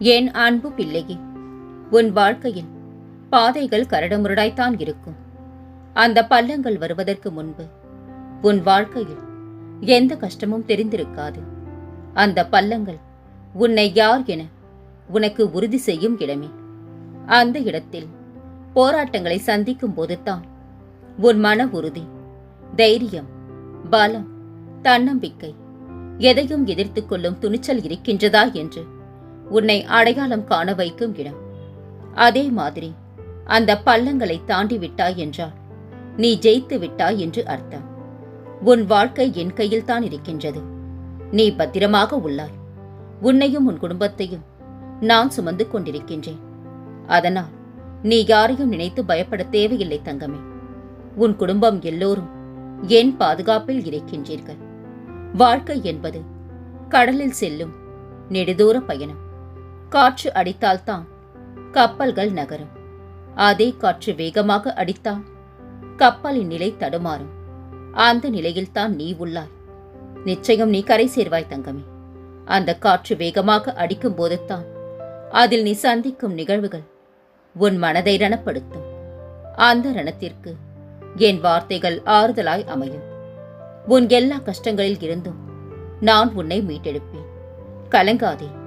என் அன்பு பிள்ளையே உன் வாழ்க்கையில் பாதைகள் கரடுமுரடாய்த்தான் இருக்கும். அந்த பள்ளங்கள் வருவதற்கு முன்பு உன் வாழ்க்கையில் எந்த கஷ்டமும் தெரிந்திருக்காது. அந்த பள்ளங்கள் உன்னை யார் என உனக்கு உறுதி செய்யும் இடமே. அந்த இடத்தில் போராட்டங்களை சந்திக்கும் போதுதான் உன் மன உறுதி தைரியம் பலம் தன்னம்பிக்கை எதையும் எதிர்த்து கொள்ளும் துணிச்சல் இருக்கின்றதா என்று உன்னை அடையாளம் காண வைக்கும் இடம். அதே மாதிரி அந்த பள்ளங்களை தாண்டி விட்டாய் என்றால் நீ ஜெயித்து விட்டாய் என்று அர்த்தம். உன் வாழ்க்கை என் கையில் தான் இருக்கின்றது. நீ பத்திரமாக உள்ளாய். உன்னையும் உன் குடும்பத்தையும் நான் சுமந்து கொண்டிருக்கின்றேன். அதனால் நீ யாரையும் நினைத்து பயப்பட தேவையில்லை தங்கமே. உன் குடும்பம் எல்லோரும் என் பாதுகாப்பில் இருக்கின்றீர்கள். வாழ்க்கை என்பது கடலில் செல்லும் நெடுதூர பயணம். காற்று அடித்தால்தான் கப்பல்கள் நகரும். அதே காற்று வேகமாக அடித்தால் கப்பலின் நிலை தடுமாறும். அந்த நிலையில்தான் நீ உள்ளாய். நிச்சயம் நீ கரை சேர்வாய் தங்கமே. அந்த காற்று வேகமாக அடிக்கும் போதுதான் அதில் நீ சந்திக்கும் நிகழ்வுகள் உன் மனதை ரணப்படுத்தும். அந்த ரணத்திற்கு என் வார்த்தைகள் ஆறுதலாய் அமையும். உன் எல்லா கஷ்டங்களில் இருந்தும் நான் உன்னை மீட்டெடுப்பேன். கலங்காதே.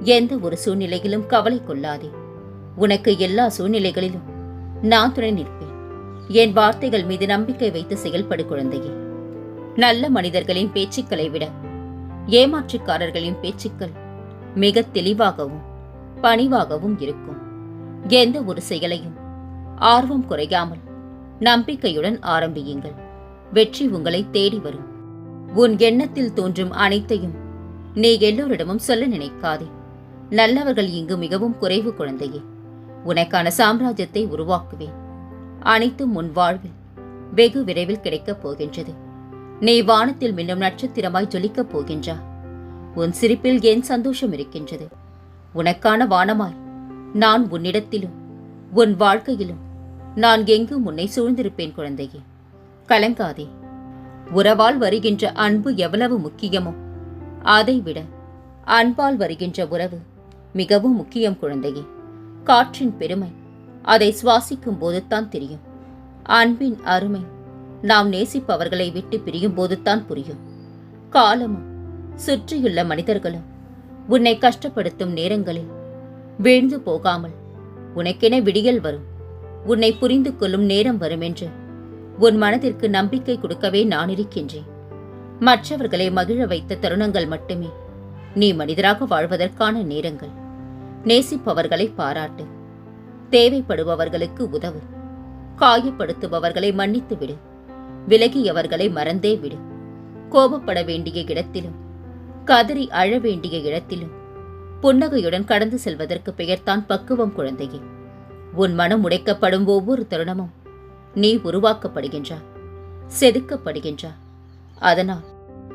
எந்த ஒரு சூழ்நிலையிலும் கவலை கொள்ளாதே. உனக்கு எல்லா சூழ்நிலைகளிலும் நான் துணை நிற்பேன். என் வார்த்தைகள் மீது நம்பிக்கை வைத்து செயல்படு குழந்தையே. நல்ல மனிதர்களின் பேச்சுக்களை விட ஏமாற்றுக்காரர்களின் பேச்சுக்கள் மிக தெளிவாகவும் பணிவாகவும் இருக்கும். எந்த ஒரு செயலையும் ஆர்வம் குறையாமல் நம்பிக்கையுடன் ஆரம்பியுங்கள். வெற்றி உங்களை தேடி வரும். உன் எண்ணத்தில் தோன்றும் அனைத்தையும் நீ எல்லோரிடமும் சொல்ல நினைக்காதே. நல்லவர்கள் இங்கு மிகவும் குறைவு குழந்தையே. உனக்கான சாம்ராஜ்யத்தை உருவாக்குவேன். அனைத்தும் உன் வாழ்வில் வெகு விரைவில் கிடைக்கப் போகின்றது. நீ வானத்தில் மின்னும் நட்சத்திரமாய் ஜொலிக்கப் போகின்றா. உன் சிரிப்பில் ஏன் சந்தோஷம் இருக்கின்றது? உனக்கான வானமாய் நான் உன்னிடத்திலும் உன் வாழ்க்கையிலும் நான் எங்கும் உன்னை சூழ்ந்திருப்பேன் குழந்தையே. கலங்காதே. உறவால் வருகின்ற அன்பு எவ்வளவு முக்கியமோ அதைவிட அன்பால் வருகின்ற உறவு மிகவும் முக்கியம் குழந்தையே. காற்றின் பெருமை அதை சுவாசிக்கும் போதுதான் தெரியும். அன்பின் அருமை நாம் நேசிப்பவர்களை விட்டு பிரியும் போதுதான் புரியும். காலமும் சுற்றியுள்ள மனிதர்களும் உன்னை கஷ்டப்படுத்தும் நேரங்களில் வீழ்ந்து போகாமல் உனக்கென விடியல் வரும். உன்னை புரிந்து கொள்ளும் நேரம் வரும் என்று உன் மனதிற்கு நம்பிக்கை கொடுக்கவே நான் இருக்கின்றேன். மற்றவர்களை மகிழ வைத்த தருணங்கள் மட்டுமே நீ மனிதராக வாழ்வதற்கான நேரங்கள். நேசிப்பவர்களை பாராட்டு. தேவைப்படுபவர்களுக்கு உதவு. காயப்படுத்துபவர்களை மன்னித்து விடு. விலகியவர்களை மறந்தே விடு. கோபப்பட வேண்டிய இடத்திலும் கதறி அழ வேண்டிய இடத்திலும் புன்னகையுடன் கடந்து செல்வதற்கு பெயர்தான் பக்குவம் குழந்தையே. உன் மனம் உடைக்கப்படும் ஒவ்வொரு தருணமும் நீ உருவாக்கப்படுகின்றாய் செதுக்கப்படுகின்றாய். அதனால்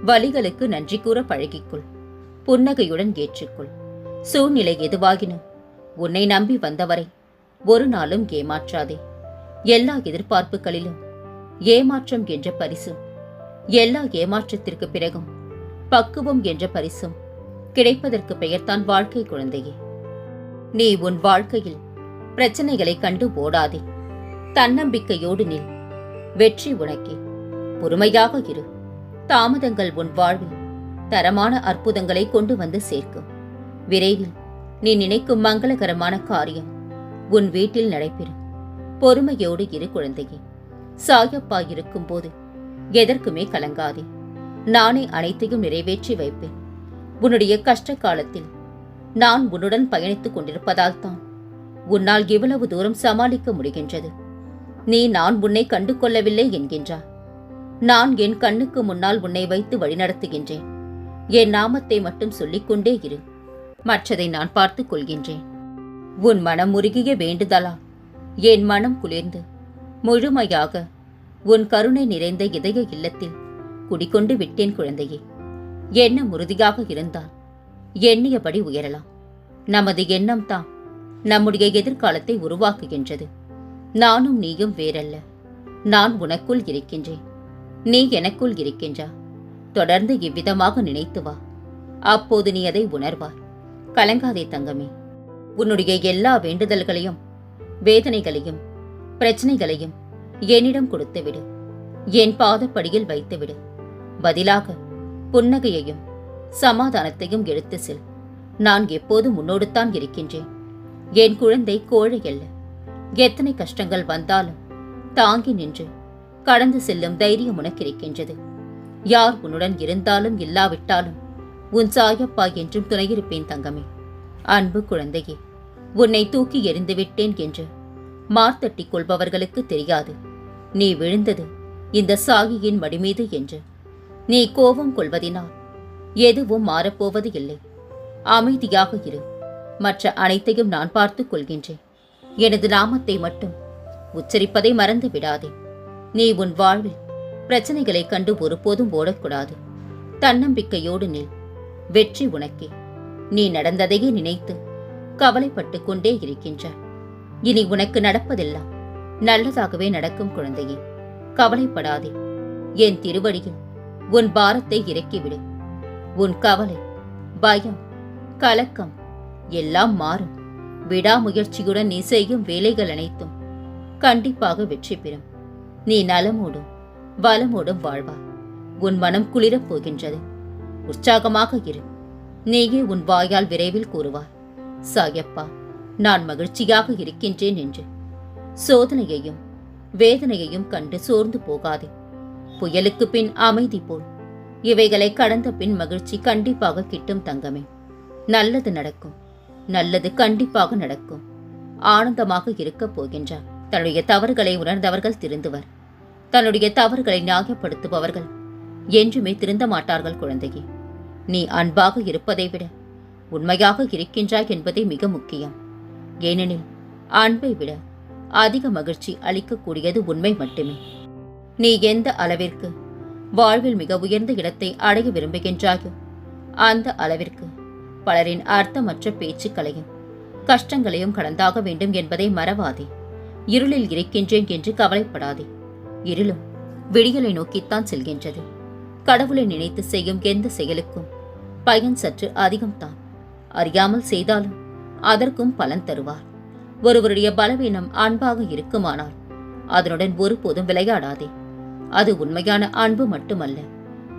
வலிகளுக்கு நன்றி கூற பழகிக்கொள். புன்னகையுடன் ஏற்றுக்கொள். சூழ்நிலை எதுவாகினும் உன்னை நம்பி வந்தவரை ஒரு நாளும் ஏமாற்றாதே. எல்லா எதிர்பார்ப்புகளிலும் ஏமாற்றம் என்ற பரிசும் எல்லா ஏமாற்றத்திற்கு பிறகும் பக்குவம் என்ற பரிசும் கிடைப்பதற்கு பெயர்தான் வாழ்க்கை குழந்தையே. நீ உன் வாழ்க்கையில் பிரச்சனைகளை கண்டு ஓடாதே. தன்னம்பிக்கையோடு நில். வெற்றி உனக்கே. பொறுமையாக இரு. தாமதங்கள் உன் வாழ்வில் தரமான அற்புதங்களை கொண்டு வந்து சேர்க்கும். விரைவில் நீ நினைக்கும் மங்களகரமான காரியம் உன் வீட்டில் நடைபெறும். பொறுமையோடு இரு குழந்தையே. சாயப்பா இருக்கும்போது எதற்குமே கலங்காதே. நானே அனைத்தையும் நிறைவேற்றி வைப்பேன். உன்னுடைய கஷ்ட காலத்தில் நான் உன்னுடன் பயணித்துக் கொண்டிருப்பதால் தான் உன்னால் இவ்வளவு தூரம் சமாளிக்க முடிகின்றது. நீ நான் உன்னை கண்டு கொள்ளவில்லை என்கின்றாய் நான் என் கண்ணுக்கு முன்னால் உன்னை வைத்து வழிநடத்துகின்றேன். என் நாமத்தை மட்டும் சொல்லிக்கொண்டே இரு. மற்றதை நான் பார்த்துக் கொள்கின்றேன். உன் மனம் உருகிய வேண்டுதலா? என் மனம் குளிர்ந்து. முழுமையாக. உன் கருணை நிறைந்த இதய இல்லத்தில் குடிக்கொண்டு விட்டேன் குழந்தையே. என்ன உறுதியாக இருந்தால்? எண்ணியபடி உயரலாம். நமது எண்ணம் தான் நம்முடைய எதிர்காலத்தை உருவாக்குகின்றது. நானும் நீயும் வேறல்ல. நான் உனக்குள் இருக்கின்றேன். நீ எனக்குள் இருக்கின்றா? தொடர்ந்து இவ்விதமாக நினைத்து வா. அப்போது நீ அதை உணர்வாய். கலங்காதே தங்கமே. உன்னுடைய எல்லா வேண்டுதல்களையும் வேதனைகளையும் பிரச்சனைகளையும் என்னிடம் கொடுத்துவிடு. என் பாதப்படியில் வைத்துவிடு. பதிலாக புன்னகையையும் சமாதானத்தையும் எடுத்து செல். நான் எப்போதும் உன்னோடுத்தான் இருக்கின்றேன். என் குழந்தை கோழை அல்ல. எத்தனை கஷ்டங்கள் வந்தாலும் தாங்கி நின்று கடந்து செல்லும் தைரியம் உனக்கு இருக்கின்றது. யார் உன்னுடன் இருந்தாலும் இல்லாவிட்டாலும் உன் சாயப்பா என்றும் துணையிருப்பேன் தங்கமே. அன்பு குழந்தையே உன்னை தூக்கி எறிந்து விட்டேன் என்று மார்த்தட்டிக் கொள்பவர்களுக்கு தெரியாது. நீ விழுந்தது இந்த சாகியின் மடிமீது என்று. நீ கோபம் கொள்வதினால் எதுவும் மாறப்போவது இல்லை. அமைதியாக இரு. மற்ற அனைத்தையும் நான் பார்த்துக் கொள்கின்றேன். எனது நாமத்தை மட்டும் உச்சரிப்பதை மறந்து விடாதே. நீ உன் வாழ்வில் பிரச்சனைகளை கண்டு ஒருபோதும் ஓடக்கூடாது. தன்னம்பிக்கையோடு நில். வெற்றி உனக்கே. நீ நடந்ததையே நினைத்து கவலைப்பட்டு கொண்டே இருக்கின்றாய். இனி உனக்கு நடப்பதெல்லாம் நல்லதாகவே நடக்கும் குழந்தையே. கவலைப்படாதே. என் திருவடியில் உன் பாரத்தை இறக்கிவிடு. உன் கவலை பயம் கலக்கம் எல்லாம் மாறும். விடாமுயற்சியுடன் நீ செய்யும் வேலைகள் அனைத்தும் கண்டிப்பாக வெற்றி பெறும். நீ நலமோடும் வளமோடும் வாழ்வா. உன் மனம் குளிரப் போகின்றது. உற்சாகமாக இரு. நீயே உன் வாயால் விரைவில் கூறுவாய். சாயப்பா நான் மகிழ்ச்சியாக இருக்கின்றேன் என்று. சோதனையையும் வேதனையையும் கண்டு சோர்ந்து போகாதே. புயலுக்கு பின் அமைதி போல். இவைகளை கடந்த பின் மகிழ்ச்சி கண்டிப்பாக கிட்டும் தங்கமே. நல்லது நடக்கும். நல்லது கண்டிப்பாக நடக்கும். ஆனந்தமாக இருக்கப் போகின்றார் தன்னுடைய தவறுகளை உணர்ந்தவர்கள் திருந்துவர். தன்னுடைய தவறுகளை நியாயப்படுத்துபவர்கள். என்றுமே திருந்த மாட்டார்கள் குழந்தையே. நீ அன்பாக இருப்பதை விட உண்மையாக இருக்கின்றாய் என்பதே மிக முக்கியம். ஏனெனில் அன்பை விட அதிக மகிழ்ச்சி அளிக்கக்கூடியது உண்மை மட்டுமே. நீ எந்த அளவிற்கு வாழ்வில் மிக உயர்ந்த இடத்தை அடைய விரும்புகின்றாயோ அந்த அளவிற்கு பலரின் அர்த்தமற்ற பேச்சுக்களையும் கஷ்டங்களையும் கடந்தாக வேண்டும் என்பதை மறவாதே. இருளில் இருக்கின்றேன் என்று கவலைப்படாதே. இருளும் விடியலை நோக்கித்தான் செல்கின்றது. கடவுளை நினைத்து செய்யும் எந்த செயலுக்கும் பயன் சற்று அதிகம்தான். அறியாமல் செய்தாலும் அதற்கும் பலன் தருவார். ஒருவருடைய பலவீனம் அன்பாக இருக்குமானால் அதனுடன் ஒருபோதும் விளையாடாதே. அது உண்மையான அன்பு மட்டுமல்ல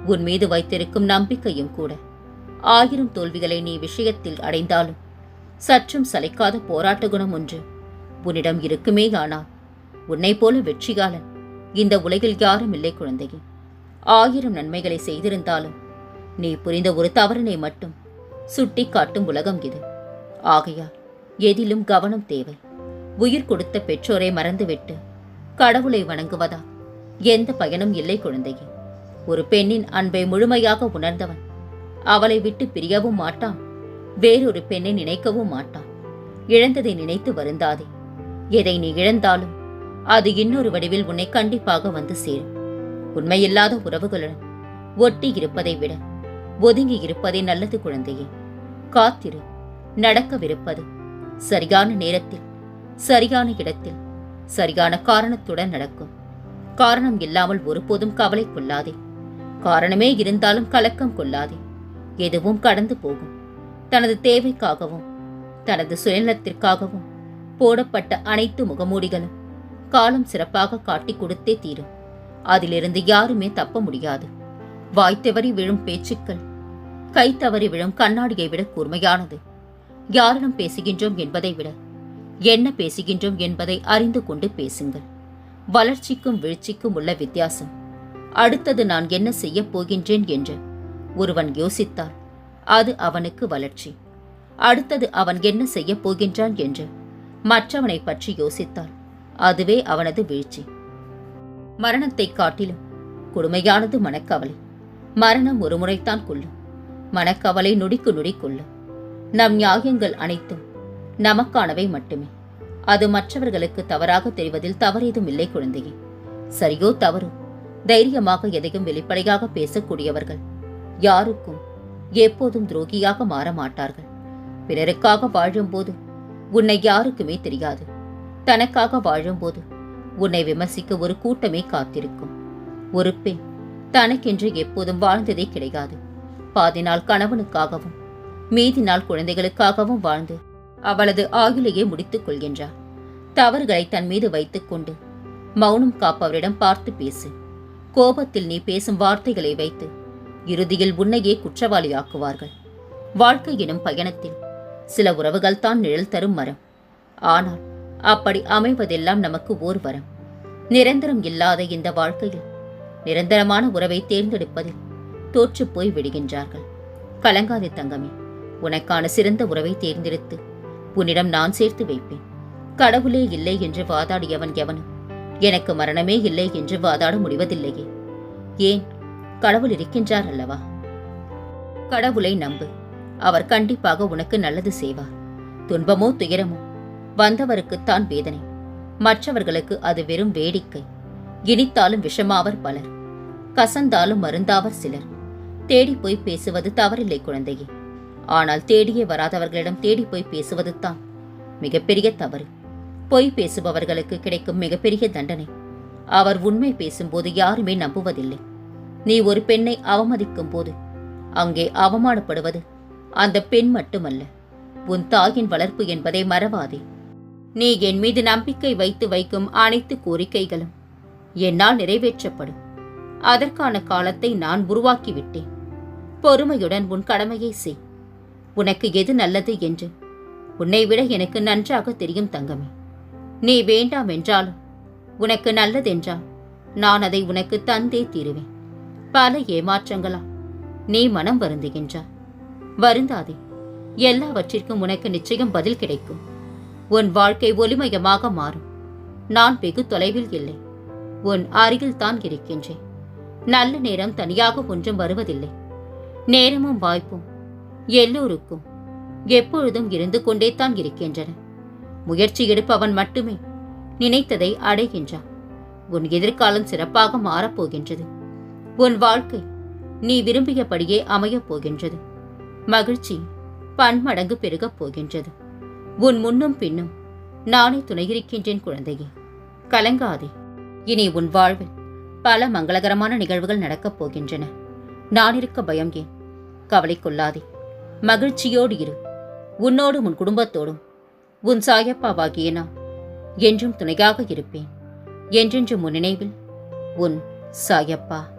உன் மீது வைத்திருக்கும் நம்பிக்கையும் கூட. ஆயிரம் தோல்விகளை நீ விஷயத்தில் அடைந்தாலும் சற்றும் சளைக்காத போராட்ட குணம் ஒன்று உன்னிடம் இருக்குமேயானால் உன்னைப் போல வெற்றிகாலன் இந்த உலகில் யாரும் இல்லை குழந்தையே. ஆயிரம் நன்மைகளை செய்திருந்தாலும் நீ புரிந்த ஒரு தவறினை மட்டும் சுட்டி காட்டும் உலகம் இது. ஆகையால் எதிலும் கவனம் தேவை. உயிர் கொடுத்த பெற்றோரை மறந்துவிட்டு கடவுளை வணங்குவதா? எந்த பயனும் இல்லை குழந்தையே. ஒரு பெண்ணின் அன்பை முழுமையாக உணர்ந்தவன் அவளை விட்டு பிரியவும் மாட்டான் வேறொரு பெண்ணை நினைக்கவும் மாட்டான். இழந்ததை நினைத்து வருந்தாதே. எதை நீ இழந்தாலும் அது இன்னொரு வடிவில் உன்னை கண்டிப்பாக வந்து சேரும். உண்மையில்லாத உறவுகளுடன் ஒட்டி இருப்பதை விட ஒதுங்கி இருப்பதே நல்லது குழந்தையே. காத்திரு. நடக்கவிருப்பது சரியான நேரத்தில் சரியான இடத்தில் சரியான காரணத்துடன் நடக்கும். காரணம் இல்லாமல் ஒருபோதும் கவலை கொள்ளாதே. காரணமே இருந்தாலும் கலக்கம் கொள்ளாதே. எதுவும் கடந்து போகும். தனது தேவைக்காகவும் தனது சுயநலத்திற்காகவும் போடப்பட்ட அனைத்து முகமூடிகளும் காலம் சிறப்பாக காட்டிக் கொடுத்தே தீரும். அதிலிருந்து யாருமே தப்ப முடியாது. வாய் தவறி விழும் பேச்சுக்கள் கை தவறி விழும் கண்ணாடியை விட கூர்மையானது. யாரிடம் பேசுகின்றோம் என்பதை விட என்ன பேசுகின்றோம் என்பதை அறிந்து கொண்டு பேசுங்கள். வளர்ச்சிக்கும் வீழ்ச்சிக்கும் உள்ள வித்தியாசம். அடுத்தது நான் என்ன செய்யப் போகின்றேன் என்று ஒருவன் யோசித்தால் அது அவனுக்கு வளர்ச்சி. அடுத்தது அவன் என்ன செய்யப் போகின்றான் என்று மற்றவனை பற்றி யோசித்தால் அதுவே அவனது வீழ்ச்சி. மரணத்தைக் காட்டிலும் கொடுமையானது மனக்கவலை. மரணம் ஒரு முறைத்தான் கொள்ளும் மனக்கவலை நொடிக்கு நொடி கொள்ளும் நம் நியாயங்கள் அனைத்தும் நமக்கானவை மட்டுமே. அது மற்றவர்களுக்கு தவறாக தெரிவதில் தவறேதும் இல்லை குழந்தையே. சரியோ தவறோ. தைரியமாக எதையும் வெளிப்படையாக பேசக்கூடியவர்கள் யாருக்கும் எப்போதும் துரோகியாக மாற மாட்டார்கள். பிறருக்காக வாழும்போது உன்னை யாருக்குமே தெரியாது. தனக்காக வாழும்போது உன்னை விமர்சிக்க ஒரு கூட்டமே காத்திருக்கும். ஒரு பெண் தனக்கென்று எப்போதும் வாழ்ந்ததே கிடையாது. பாதி நாள் கணவனுக்காகவும் மீதி நாள் குழந்தைகளுக்காகவும் வாழ்ந்து அவளது ஆயுளையே முடித்துக் கொள்கின்றார். தவறுகளை தன் மீது வைத்துக்கொண்டு மௌனம் காப்பவரிடம் பார்த்து பேசு. கோபத்தில் நீ பேசும் வார்த்தைகளை வைத்து இறுதியில் உன்னையே குற்றவாளியாக்குவார்கள். வாழ்க்கை எனும் பயணத்தில் சில உறவுகள் தான் நிழல் தரும் மரம். ஆனால் அப்படி அமைவதெல்லாம் நமக்கு ஓர் வரம். நிரந்தரம் இல்லாத இந்த வாழ்க்கையில் நிரந்தரமான உறவை தேர்ந்தெடுப்பதில் தோற்றுப் போய் விடுகின்றார்கள். கலங்காதே தங்கமே உனக்கான சிறந்த உறவை தேர்ந்தெடுத்து உன்னிடம் நான் சேர்த்து வைப்பேன். கடவுளே இல்லை என்று வாதாடியவன் எவனும் எனக்கு மரணமே இல்லை என்று வாதாட முடிவதில்லையே. ஏன்? கடவுள் இருக்கின்றார் அல்லவா? கடவுளை நம்பு அவர் கண்டிப்பாக உனக்கு நல்லது செய்வார். துன்பமோ துயரமோ வந்தவருக்குத்தான் வேதனை. மற்றவர்களுக்கு அது வெறும் வேடிக்கை. இனித்தாலும் விஷமாவர் பலர். கசந்தாலும் மருந்தாவர் சிலர். தேடி போய் பேசுவது தவறில்லை குழந்தையே. ஆனால் தேடியே வராதவர்களிடம் தேடி போய் பேசுவது தான் மிகப்பெரிய தவறு. பொய் பேசுபவர்களுக்கு கிடைக்கும் மிகப்பெரிய தண்டனை. அவர் உண்மை பேசும்போது யாருமே நம்புவதில்லை. நீ ஒரு பெண்ணை அவமதிக்கும் போது அங்கே அவமானப்படுவது அந்த பெண் மட்டுமல்ல. உன் தாயின் வளர்ப்பு என்பதை மறவாதே. நீ என் மீது நம்பிக்கை வைத்து வைக்கும் அனைத்து கோரிக்கைகளும் என்னால் நிறைவேற்றப்படும். அதற்கான காலத்தை நான் உருவாக்கிவிட்டேன். பொறுமையுடன் உன் கடமையை செய். உனக்கு எது நல்லது என்று உன்னை விட எனக்கு நன்றாக தெரியும் தங்கமே. நீ வேண்டாம் என்றாலும் உனக்கு நல்லதென்றால் நான் அதை உனக்கு தந்தே தீருவேன். பல ஏமாற்றங்களா நீ மனம் வருந்துகின்றாய். வருந்தாதே. எல்லாவற்றிற்கும் உனக்கு நிச்சயம் பதில் கிடைக்கும். உன் வாழ்க்கை ஒளிமயமாக மாறும். நான் வெகு தொலைவில் இல்லை. உன் அருகில் தான் இருக்கின்றேன். நல்ல நேரம் தனியாக ஒன்றும் வருவதில்லை. நேரமும் வாய்ப்பும் எல்லோருக்கும் எப்பொழுதும் இருந்து கொண்டே தான் இருக்கின்றன. முயற்சி எடுப்பவன் மட்டுமே நினைத்ததை அடைகின்றான். உன் எதிர்காலம் சிறப்பாக மாறப்போகின்றது. உன் வாழ்க்கை நீ விரும்பியபடியே அமையப் போகின்றது. மகிழ்ச்சி பன்மடங்கு பெருகப் போகின்றது. உன் முன்னும் பின்னும் நானே துணையிருக்கின்றேன் குழந்தையே. கலங்காதே. இனி உன் வாழ்வில் பல மங்களகரமான நிகழ்வுகள் நடக்கப் போகின்றன. நான் இருக்க பயம் ஏன்? கவலை கொள்ளாதே. மகிழ்ச்சியோடு இரு. உன்னோடும் உன் குடும்பத்தோடும். உன் சாயப்பாவாகிய நான் என்றும் துணையாக இருப்பேன். என்றென்றும் உன் நினைவில் உன் சாயப்பா.